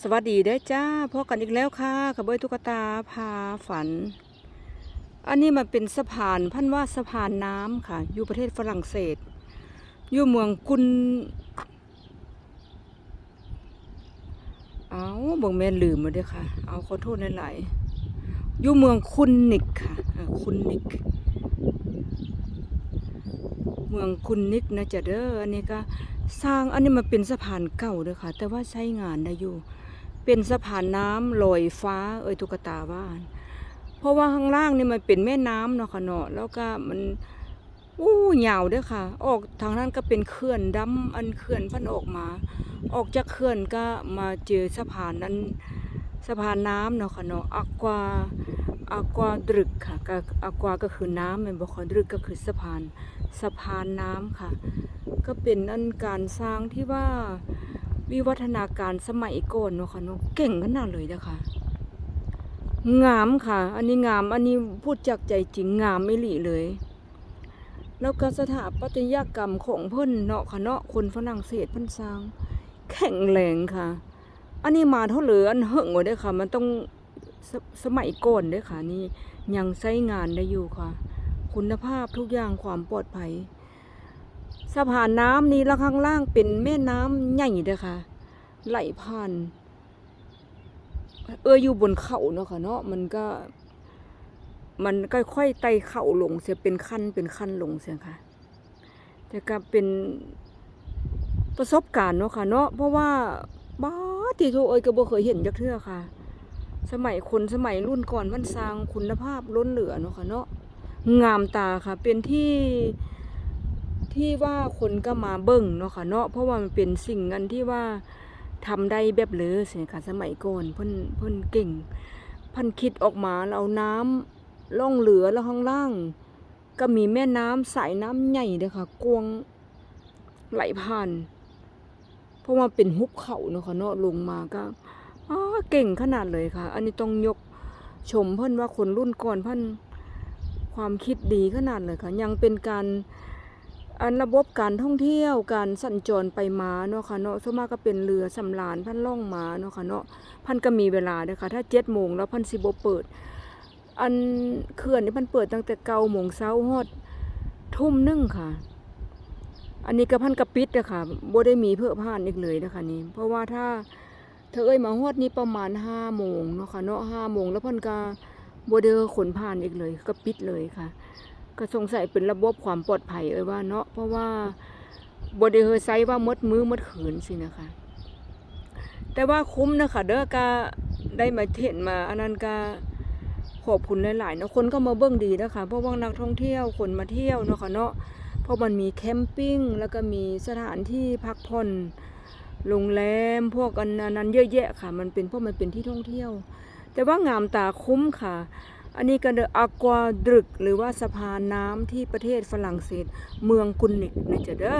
สวัสดีเด้จ้าพบกันอีกแล้วค่ะกับเบยตุ๊กตาพาฝัน อันนี้มันเป็นสะพานพันว่าสะพานน้ำค่ะ อยู่ประเทศฝรั่งเศส อยู่เมืองกุนเอาบงแม่ลืมมาด้อค่ะ เอาขอโทษหลายๆอยู่เมืองคุนนิกค่ะคุนนิก เมืองคุนนิกนะจ๊ะเด้ออันนี้ก็สร้างอันนี้มันเป็นสะพานเก่าเด้อค่ะ แต่ว่าใช้งานได้อยู่ เป็นสะพานน้ำลอยฟ้า เอ้ยตุกตาว่านเพราะว่าข้างล่างนี่มันเป็นแม่น้ำเนาะค่ะเนาะแล้วก็มันอู้ยาวเด้อค่ะ ออกทางนั้นก็เป็นเขื่อนดำอันเขื่อนพันออกมา ออกจากเขื่อนก็มาเจอสะพานนั้นสะพานน้ำเนาะค่ะเนาะอากวาอากวาดรึกค่ะก็อากวาก็คือน้ำแม่นบ่ค่ะดรึกก็คือสะพานสะพานน้ำค่ะ ก็เป็นอันการสร้างที่ว่า วิวัฒนาการสมัยก่อนเนาะค่ะเนาะเก่งขนาดเลยนะคะงามค่ะ อันนี้งาม อันนี้พูดจากใจจริงงามไม่หลีเลย แล้วก็สถาปัตยกรรมของเพิ่นเนาะค่ะเนาะคนฝรั่งเศสเพิ่นสร้าง แข็งแรงค่ะ อันนี้มาเท่าเหลืออันเหิงไว้เด้ค่ะ มันต้องสสมัยก่อนเด้ค่ะนี่ยังใช้งานได้อยู่ค่ะ คุณภาพทุกอย่างความปลอดภัย สะพานน้ำนี้แล้วข้างล่างเป็นแม่น้ำใหญ่เด้อค่ะ ไหลผ่าน เอออยู่บนเขาเนาะค่ะเนาะมันก็ มันค่อยๆไต่เขาลงเสียเป็นขั้นเป็นขั้นลงเสียค่ะแต่ก็เป็นประสบการณ์เนาะค่ะเนาะเพราะว่าบ้าที่โทเอ้ยก็บ่เคยเห็นจักเทื่อค่ะ สมัยคนสมัยรุ่นก่อนมันสร้างคุณภาพล้นเหลือเนาะค่ะเนาะงามตาค่ะ เป็นที่ ที่ว่าคนก็มาเบิ่งเนาะค่ะเนาะเพราะว่ามันเป็นสิ่งอันที่ว่าทำได้แบบเหลือสิค่ะสมัยก่อนเพิ่นเพิ่นเก่งพันคิดออกมาเอาน้ำล่องเหลือแล้วข้างล่าง ก็มีแม่น้ำสายน้ำใหญ่เด้อค่ะกวงไหลผ่าน เพราะว่าเป็นหุบเขาเนาะค่ะเนาะลงมาก็อเก่งขนาดเลยค่ะ อันนี้ต้องยกชมเพิ่นว่าคนรุ่นก่อนเพิ่นความคิดดีขนาดเลยค่ะ ยังเป็นการ อันระบบการท่องเที่ยวการสัญจรไปมาเนาะค่ะเนาะส่วนมากก็เป็นเรือสำราญพันล่องมาเนาะค่ะเนาะพันก็มีเวลาเด้อค่ะถ้าเจ็ดโมงแล้วพันสิบเปิด อันเขื่อนนี่พันเปิดตั้งแต่เก้าโมงเช้าฮอดทุ่มนึ่งค่ะ อันนี้ก็พันกระปิดเด้อค่ะบ่ได้มีเพื่อผ่านอีกเลยนะคะนี่เพราะว่าถ้าเธอเอ้ยมาฮอดนี้ประมาณห้าโมงเนาะค่ะเนาะห้าโมงแล้วพันก็บ่ได้ขนผ่านอีกเลยก็ปิดเลยค่ะ ก็สงสัยเป็นระบบความปลอดภัยเอ้ยว่าเนาะเพราะว่าบไดเฮอไซว่ามดมือมดขืนสินะคะ แต่ว่าคุ้มนะคะเด้อก็ได้มาเห็นมาอันนั้นก็ขอบคุณหลายๆเนาะคนก็มาเบิ่งดีนะคะเพราะว่านักท่องเที่ยวคนมาเที่ยวเนาะค่ะเนาะเพราะมันมีแคมปิ้งแล้วก็มีสถานที่พักผ่อนโรงแรมพวกอันนั้นเยอะแยะค่ะ มันเป็นเพราะมันเป็นที่ท่องเที่ยว แต่ว่างามตาคุ้มค่ะ อันนี้ก็เดอะอากวาดรึก หรือว่าสะพานน้ำที่ประเทศฝรั่งเศส เมืองกุนนิกนะจ๊ะเด้อ